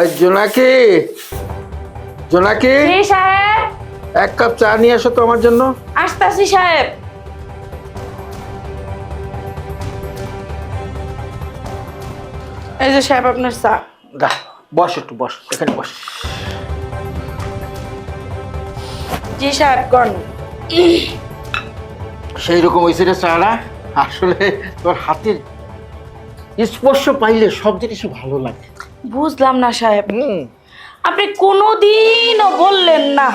এই জোনাকি জোনাকি জি সাহেব। এক কাপ চা নিয়ে আসো তো আমার জন্য। আসতাছি সাহেব। এই যে সাহেব আপনার চা। দা বস একটু বস এখানে বস। জি সাহেব কোন সেই রকম হয়েছে রে চাটা আসলে তোর হাতের স্পর্শ পাইলে সব জিনিসই ভালো লাগে। বুঝলাম না সাহেব। আপনি কোনোদিনও বললেন না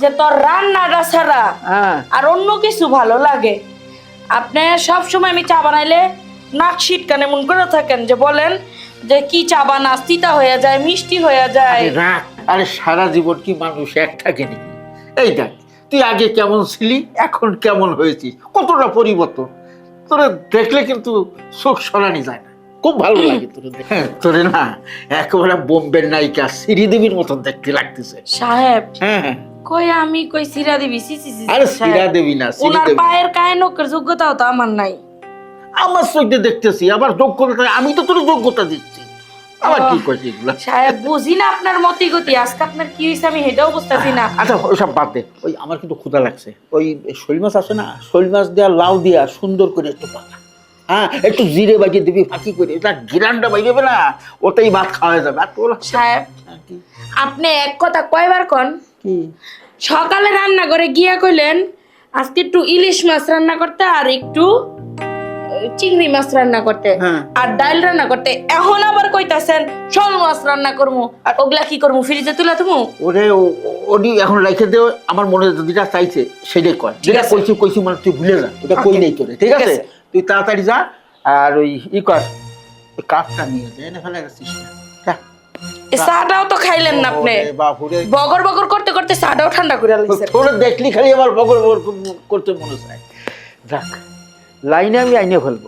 যে তোর রান্নাটা ছাড়া হ্যাঁ। আর অন্য কিছু ভালো লাগে। আপনি সব সময় আমি চা বানাইলে নাক শীতকান এমন করে থাকেন যে বলেন যে কি চা বানাস তিতা হয়ে যায় মিষ্টি হয়ে যায়। আরে রাখ আরে সারা জীবন কি মানুষ এক থাকে নাকি? এই দেখ তুই আগে কেমন ছিলি এখন কেমন হয়েছিস? কতটা পরিবর্তন? তোরে দেখলে কিন্তু চোখ সরানি যায় না। খুব ভালো লাগে তোরে দেখে হ্যাঁ, তোরে না একেবারে বোম্বের নায়িকা শ্রীদেবীর মতন দেখতে লাগতেছে। সাহেব হ্যাঁ। হ্যাঁ কই আমি কই সিরা দিবি সি সি সি আরে সাহেব। দেবী না ওনার শ্রীদেবী পায়ের কায়ে নকের যোগ্যতাও তো আমার নাই। আমার চোখে দেখতেছি আবার যোগ্যতা আমি তো তোর যোগ্যতা দিচ্ছি। আবার কি করছি এগুলো? সাহেব বুঝি না আপনার মতি গতি আজকে আপনার কি হয়েছে আমি হেটাও বুঝতেছি না। আচ্ছা ওইসব বাদ দে। ওই আমার কিন্তু ক্ষুধা লাগছে। ওই শৈল মাছ আছে না শৈল মাছ দেওয়া লাউ দিয়া সুন্দর করে একটু পাকা। হ্যাঁ একটু জিরে বাজিয়ে দিবি ফাঁকি করে। এটা গিরানটা বাইরেবে না ওটাই ভাত খাওয়া যাবে। আর তোর? সাহেব আপনি এক কথা কয়বার কন? কি? সকালে রান্না করে গিয়া কইলেন আজকে একটু ইলিশ মাছ রান্না করতে আর একটু চিংড়ি মাছ রান্না করতে। হ্যাঁ। আর ডাল রান্না করতে। এখন আবার কইতাছেন শোল মাছ রান্না করব আর ওগুলা কি করব ফ্রিজে তুলে তুমি ওরে ওডি এখন রেখে দেও আমার মনে যেটা চাইছে সেটাই কর যেটা। কইছি কইছি মানে তুই ভুলে যা। ওটা কই নাই তোরে ঠিক আছে। তুই তাড়াতাড়ি যা আর ওই ই কর ওই কাপটা নিয়ে যা এনে ফেলে গেছিস না। যা। এ চাটাও তো খাইলেন না আপনি। বগর বগর করতে করতে চাটাও ঠান্ডা করে লাইছেন তোরা দেখলি খালি আমার বগর বগর করতে মনে চায়। যাক লাইনে আমি আইনে ফেলব।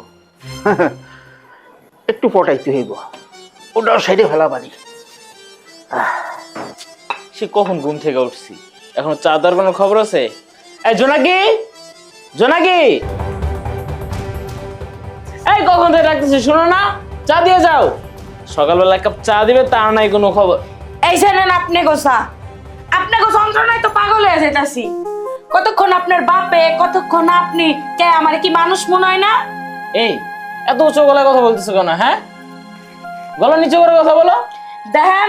একটু পটাইতে হইব। ওটাও সাইডে ফেলা পারি সে কখন ঘুম থেকে উঠছি? এখন চা দেওয়ার কোনো খবর আছে? জোনাকি! জোনাকি! এই কখন থেকে ডাকতেছি শোনো না চা দিয়ে যাও। সকালবেলা এক কাপ চা দিবে তার নাই কোনো খবর। এই জানেন আপনি গোসা। আপনি গো যন্ত্রণায় তো পাগল হয়ে যেতাছি কতক্ষণ আপনার বাপে কতক্ষণ আপনি কে আমার কি মানুষ মনে হয় না? এই এত উঁচু গলায় কথা বলতেছো কেন হ্যাঁ? গলা নিচে করে কথা বলো। দেখেন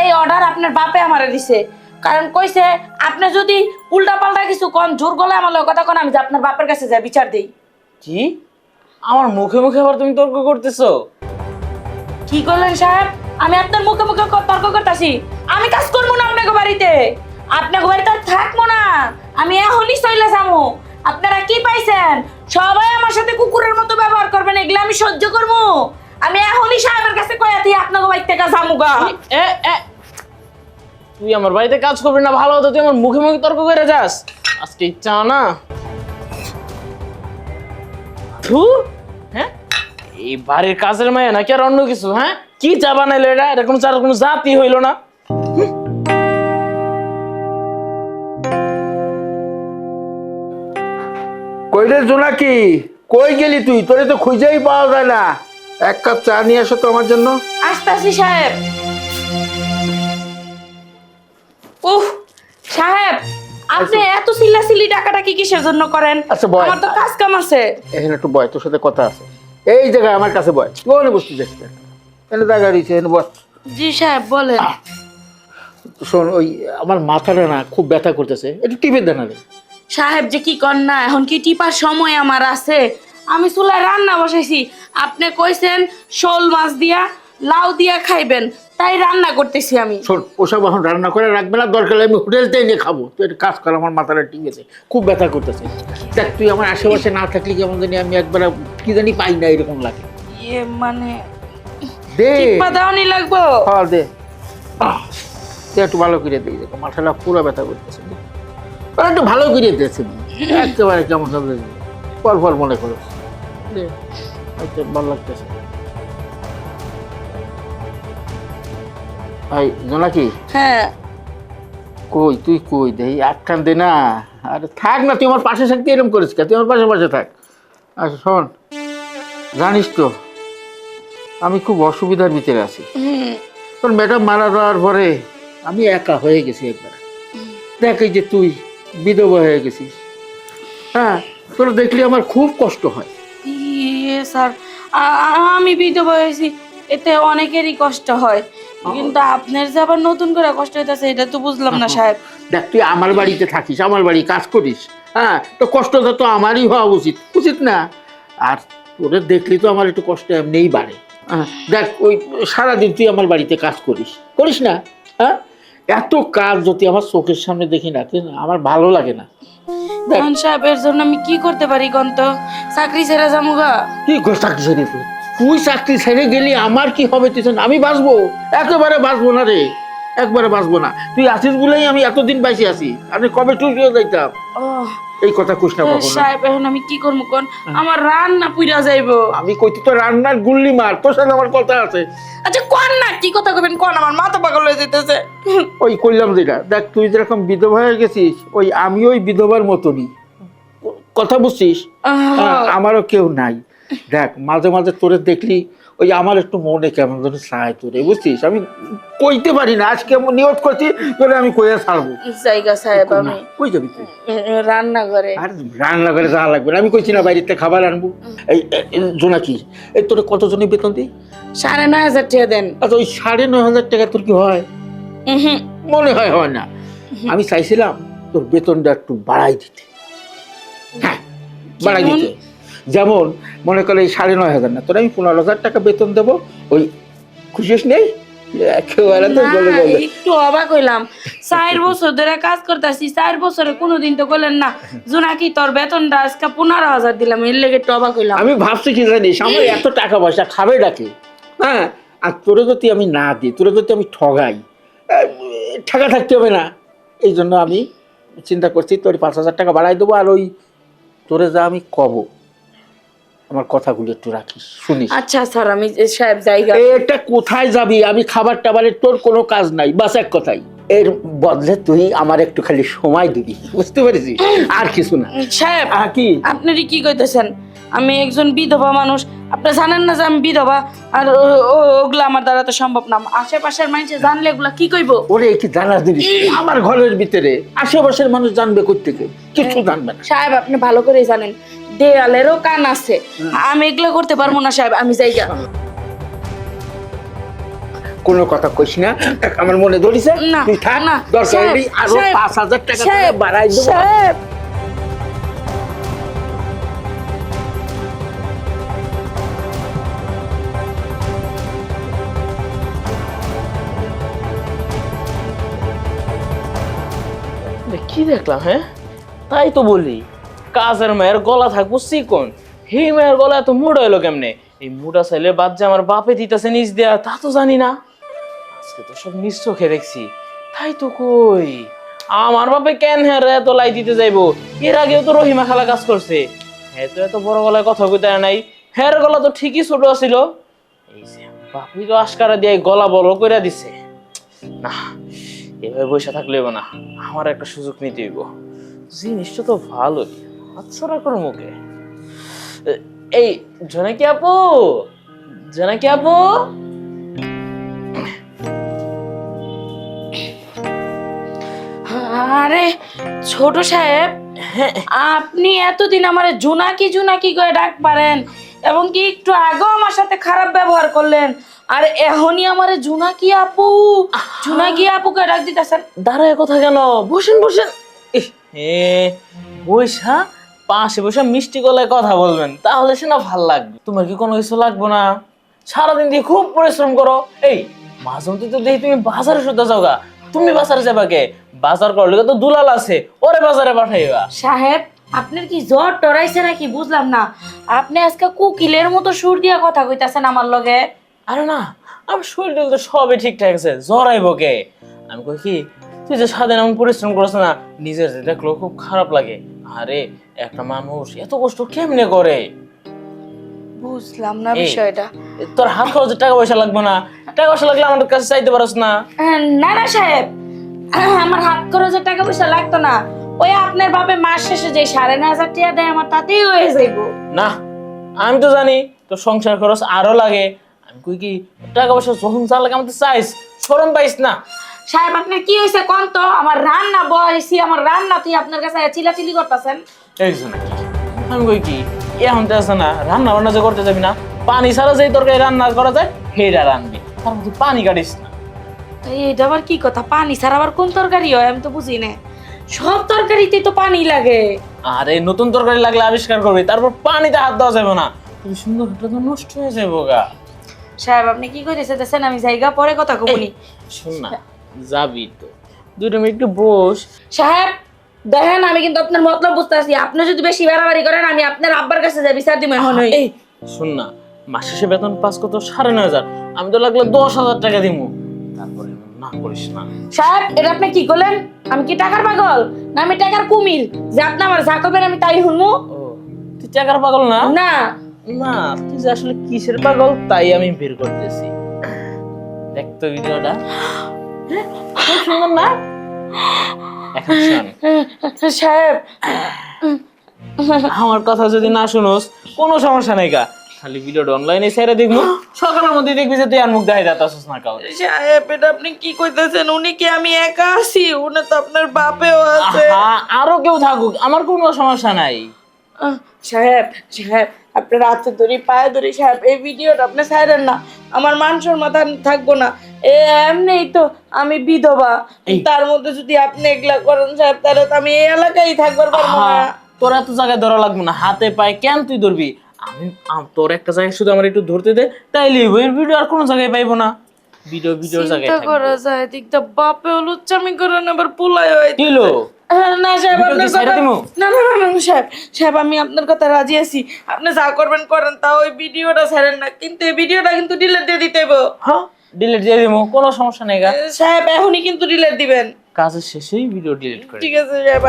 এই অর্ডার আপনার বাপে আমারে দিছে। কারণ কইছে আপনি যদি উল্টা পাল্টা কিছু কোন জোর গলায় আমার কথা কোন আমি যে আপনার বাপের কাছে যাই বিচার দেই। কি? আমার মুখে মুখে আবার তুমি তর্ক করতেছো? কি করলেন সাহেব? আমি আপনার মুখে মুখে ক- তর্ক করতেছি। আমি কাজ করব না আপনাকে বাড়িতে। আপনাকে বাড়িতে আর থাকব না। আমি এখনই চলে যাব। আপনারা কি পাইছেন? সবাই আমার সাথে কুকুরের মতো ব্যবহার করবেন এগুলো আমি সহ্য করব। আমি এখনই সাহেবের কাছে কয়াতি আপনাকে বাড়ি থেকে যাব এ এ তুই আমার বাড়িতে কাজ করবি না ভালো হতো তুই আমার মুখে মুখে তর্ক করে যাস। আজকে ইচ্ছা না। হ্যাঁ এই বাড়ির কাজের মায়া নাকি আর অন্য কিছু হ্যাঁ? কি চা বানাইলো এটা? এটা কোনো চার কোনো জাতি হইল না। কই জোনাকি? কই গেলি তুই? তোরে তো খুঁজেই পাওয়া যায় না। এক কাপ চা নিয়ে আসো তো আমার জন্য। আসতাছি সাহেব। উহ সাহেব আপনি এত কিসের জন্য করেন? আচ্ছা, বয়। আমার তো কাজ কাম আছে। এখানে একটু বয় তোর সাথে কথা আছে। এই জায়গায় আমার কাছে বয়। কোন বসতে যাচ্ছে এনে জায়গা রয়েছে এনে বস। জি সাহেব বলেন। শোন ওই আমার মাথাটা না খুব ব্যথা করতেছে। একটু টিপে দেন আমি সাহেব যে কি কর না এখন কি টিপার সময় আমার আছে? আমি চুলায় রান্না বসাইছি। আপনি কইছেন শোল মাছ দিয়া লাউ দিয়া খাইবেন। তাই রান্না করতেছি আমি। শোন ওসব এখন রান্না করে রাখবে না দরকার হলে আমি হোটেলতেই নিয়ে খাব। তুই একটা কাজ কর আমার মাথাটা টিপেছে খুব ব্যথা করতেছে। দেখ তুই আমার আশেপাশে না থাকলে কেমন জানি আমি একবার কি জানি পাই না এরকম লাগে। ইয়ে মানে দে। দেওয়ানি লাগবো? হ্যাঁ দে। আহ, একটু ভালো করে দিই দেখো মাথাটা পুরো ব্যথা করতেছে। আর একটু ভালো করে দিয়েছে। একেবারে কেমন হবে? ফল ফল মনে করো। দে আচ্ছা ভালো লাগতেছে। ভাই জোনাকি হ্যাঁ। কই তুই কই দেই একখান দে না। আরে থাক না তুই আমার পাশে থাকতে এরকম করিস তুই আমার পাশে পাশে থাক। আচ্ছা শোন জানিস তো আমি খুব অসুবিধার ভিতরে আছি। তোর ম্যাডাম মারা যাওয়ার পরে আমি একা হয়ে গেছি একবার। দেখ এই যে তুই বিধবা হয়ে গেছিস। হ্যাঁ তোর দেখলে আমার খুব কষ্ট হয়। ইয়ে স্যার আমি বিধবা হয়েছি এতে অনেকেরই কষ্ট হয়। কিন্তু আপনার যে আবার নতুন করে কষ্ট হইতেছে এটা তো বুঝলাম না সাহেব। দেখ তুই আমার বাড়িতে থাকিস আমার বাড়ি কাজ করিস হ্যাঁ? তো কষ্টটা তো আমারই হওয়া উচিত উচিত না? আর তোদের দেখলি তো আমার একটু কষ্ট এমনিই বাড়ে হ্যাঁ, দেখ ওই সারাদিন তুই আমার বাড়িতে কাজ করিস করিস না হ্যাঁ? এত কাজ যদি আমার চোখের সামনে দেখি না আমার ভালো লাগে না। দেখ খান সাহেব এর জন্য আমি কি করতে পারি কন্ত চাকরি ছেড়ে যামুগা? কি চাকরি ছেড়ে? তুই চাকরি ছেড়ে গেলি আমার কি হবে তুই আমি বাঁচবো। একেবারে বাঁচবো না রে। একবারে বাঁচবো না। তুই আছিস বলেই আমি এতদিন বাইসে আছি আমি কবে টুকিয়ে যাইতাম এই কথা কুস না সাহেব এখন আমি কি করব কোন? আমার রান্না পুইরা যাইবো। আমি কইতে তো রান্নার গুল্লি মার তোর সাথে আমার কথা আছে। আচ্ছা কোন না কি কথা কবেন কোন? আমার মাথা পাগল হয়ে যেতেছে ওই কইলাম যেটা দেখ তুই যেরকম বিধবা হয়ে গেছিস ওই আমি ওই বিধবার মতনই। কথা বুঝছিস? হ্যাঁ, আমারও কেউ নাই। দেখ মাঝে মাঝে তোরে দেখলি ওই আমার একটু মনে কেমন যেন চায় তোরে বুঝছিস? আমি কইতে পারি না আজকে আমি নিয়ত করছি তোরে আমি কইয়া ছাড়বো। জায়গা সাহেব আমি। কই যাবি তুই? রান্না করে আর রান্না করে যাওয়া লাগবে আমি কইছি না বাইরেতে খাবার আনব। এই জোনাকি এই তোরে কতজনই বেতন দিই? সাড়ে নয় হাজার টাকা দেন। আচ্ছা ওই সাড়ে নয় হাজার টাকা তোর কি হয়। মনে হয় হয় না। আমি চাইছিলাম তোর বেতনটা একটু বাড়াই দিতে। হ্যাঁ বাড়াই দিতে। যেমন মনে করে এই সাড়ে নয় হাজার না তোর আমি পনেরো হাজার টাকা বেতন দেবো ওই খুশিস নেই? একটু অবাক হইলাম। চার বছর ধরে কাজ করতেছি চার বছরে কোনোদিন তো বললেন না জোনাকি তোর বেতনটা আজকে পনেরো হাজার দিলাম এর লেগে একটু অবাক হইলাম। আমি ভাবছি কি জানিস আমার এত টাকা পয়সা খাবে ডাকে হ্যাঁ আর তোরে যদি আমি না দিই তোরে যদি আমি ঠগাই ঠেকা থাকতে হবে না। এই জন্য আমি চিন্তা করছি তোর পাঁচ হাজার টাকা বাড়াই দেবো আর ওই তোরে যা আমি কব। আমার কথাগুলো একটু রাখিস শুনিস। আচ্ছা স্যার আমি সাহেব জায়গা এটা কোথায় যাবি? আমি খাবার টাবারের তোর কোনো কাজ নাই। বাস এক কথাই। এর বদলে তুই আমার একটু খালি সময় দিবি বুঝতে পেরেছিস? আর কিছু না। সাহেব কি? আপনারই কি কইতেছেন? আমি একজন বিধবা মানুষ। আপনি জানেন না যে আমি বিধবা? আর ওগুলা আমার দ্বারা তো সম্ভব না। আশেপাশের মানুষে জানলে এগুলা কি কইবো? ওরে কি জানা জিনিস? আমার ঘরের ভিতরে আশেপাশের মানুষ জানবে কোথেকে কিছু জানবে না। সাহেব আপনি ভালো করেই জানেন। দেয়ালেরও কান আছে। আমি এগুলো করতে পারব না সাহেব আমি জায়গা কোনো কথা কইস না আমার মনে ধরিছে। না, তুই থাক না, দরকার সাহেব, আরও সাহেব, পাঁচ হাজার টাকা বাড়াই দেবো। সাহেব। কি দেখলাম হ্যাঁ? তাই তো বলি। কাজের মায়ের গলা থাকব চিকন। হে মায়ের গলা এত মুড এলো কেমনে? এই মুড়া চাইলে বাদ যে আমার বাপে দিতেছে নিজ দেয়া, তা তো জানি না। আজকে তো সব নিজ চোখে দেখছি। তাই তো কই? আমার বাপে কেন হ্যাঁ রে এত লাই দিতে যাইবো? এর আগেও তো রহিমা খালা কাজ করছে। হ্যাঁ তো এত বড় গলায় কথা কইতে নাই। হ্যাঁ গলা তো ঠিকই ছোট ছিল এই যে বাপি তো আশকারা দিয়ে গলা বড় করে দিছে। না, এভাবে বসে থাকলে না। আমার একটা সুযোগ নিতে হইব। জিনিসটা তো ভালোই। হাতছাড়া করে মুখে এই জনাকি আপু! জনাকি আপু! আরে ছোট সাহেব হ্যাঁ। আপনি এতদিন আমার জোনাকি জোনাকি করে ডাক পারেন এবং কি একটু আগেও আমার সাথে খারাপ ব্যবহার করলেন আর এখনই আমার জোনাকি আপু জোনাকি আপুকে ডাক দিতেছেন। দাঁড়ায় কথা কেন? বসেন বসেন। বৈশা পাশে বসে মিষ্টি গলায় কথা বলবেন তাহলে সে না ভালো লাগবে। তোমার কি কোনো কিছু লাগবে না? সারাদিন দিয়ে খুব পরিশ্রম করো। এই মাঝে মধ্যে তো দেখি তুমি বাজারে শুতে যাওগা তুমি বাজারে যাবা কে? বাজার করলে তো দুলাল আছে ওরে বাজারে পাঠাইবা। সাহেব আপনার কি জ্বর টরাইছে নাকি? বুঝলাম না। আপনি আজকে কুকিলের মতো সুর দিয়া কথা কইতাছেন আমার লগে। আরে না আমার শরীর তো সবই ঠিকঠাক আছে। জ্বর আইব কে? আমি কই কি তুই যে সারাদিন এমন পরিশ্রম করছ না নিজের দেখল খুব খারাপ লাগে। আরে একটা মানুষ এত কষ্ট কেমনে করে? বুঝলাম না বিষয়টা। তোর হাত খরচের টাকা পয়সা লাগবে না। টাকা পয়সা লাগলে আমার কাছে চাইতে পারস না। না না সাহেব। আমার হাত খরচের টাকা পয়সা লাগতো না। ওই আপনার বাপে মাস শেষে যে সাড়ে নয় হাজার টাকা দেয় আমার তাতেই হয়ে যাইবো। না আমি তো জানি তো সংসার খরচ আরও লাগে। আমি কই কি টাকা পয়সা যখন যা লাগে আমাদের চাইস শরম পাইস না। সাহেব আপনার কি হয়েছে? কোন তো? আমার রান্না বয়সি আমার রান্না তুই আপনার কাছে চিলাচিলি করতেছেন। একজন আমি কই কি? এখন তো আছে না রান্না বান্না যে করতে যাবি না পানি ছাড়া যেই তরকারি রান্না করা যায় সেইটা রানবি তার মধ্যে পানি কাটিস না। এটা আবার কি কথা? পানি ছাড়া আবার কোন তরকারি হয়? আমি তো বুঝি না। সব তরকারিতেই তো পানি লাগে। আরে নতুন তরকারি লাগলে আবিষ্কার করবি তারপর পানিতে হাত দেওয়া যাবে না। তুই সুন্দর তো নষ্ট হয়ে যাবে গা। সাহেব আপনি কি দেখছেন আমি জায়গা পরে কথা কবনি শুন না। যাবি তো। দুটো মিনিট একটু বস। সাহেব দেখেন আমি কিন্তু আপনার মতলব বুঝতেছি আপনি যদি বেশি বাড়াবাড়ি করেন আমি আপনার আব্বার কাছে যাই বিচার দিব এখন। এই। শোন না মাস শেষে বেতন পাস কত? সাড়ে নয় হাজার। আমি তো লাগলে দশ হাজার টাকা দিব তারপরে না করিস না। সাহেব এটা আপনি কি করলেন? আমি কি টাকার পাগল? না আমি টাকার কুমির। যে আপনি আমার যা করবেন আমি তাই শুনব। তুই টাকার পাগল না? না। না তুই যে আসলে কিসের পাগল তাই আমি বের করতেছি। দেখ তো ভিডিওটা। খুব সুন্দর না। এখন শোন সাহেব আমার কথা যদি না শুনোস কোনো সমস্যা নাই কা খালি ভিডিওটা অনলাইনে ছেড়ে দেখব সকালের মধ্যে দেখবি যে তুই আর মুখ দেখাই যাতাছিস না কাউকে। সাহেব এটা আপনি কি কইতেছেন? উনি কি আমি একা আছি? উনি তো আপনার বাপেও আছে। আরও কেউ থাকুক আমার কোনো সমস্যা নাই। আহ, সাহেব সাহেব আপনার হাতে ধরি পায়ে ধরি সাহেব এই ভিডিওটা আপনি ছাড়েন না। আমার মানুষের মাথা থাকব না। এমনি তো আমি বিধবা। তার মধ্যে যদি আপনি এগুলা করেন সাহেব তাহলে তো আমি এই এলাকায় থাকবার পারব না। তোর এত জায়গায় ধরা লাগবো না। হাতে পায়ে কেন তুই ধরবি? আমি তোর একটা জায়গায় শুধু আমার একটু ধরতে দে তাইলে এর ভিডিও আর কোনো জায়গায় পাইবো না। ভিডিও ভিডিওর জায়গায় চিন্তা করা যায় দিকটা বাপে লুচ্চামি করেন আবার পোলায় হয়? না সাহেব আপনার কথা না না না না, না, সাহেব সাহেব আমি আপনার কথা রাজি আছি। আপনি যা করবেন করেন তা ওই ভিডিওটা ছাড়েন না। কিন্তু এই ভিডিওটা কিন্তু ডিলেট দিয়ে দিতে হবে হ্যাঁ ডিলেট দিয়ে দিবো কোনো সমস্যা নেই সাহেব এখনই কিন্তু ডিলেট দিবেন। কাজের শেষেই ভিডিও ডিলিট করে ঠিক আছে সাহেব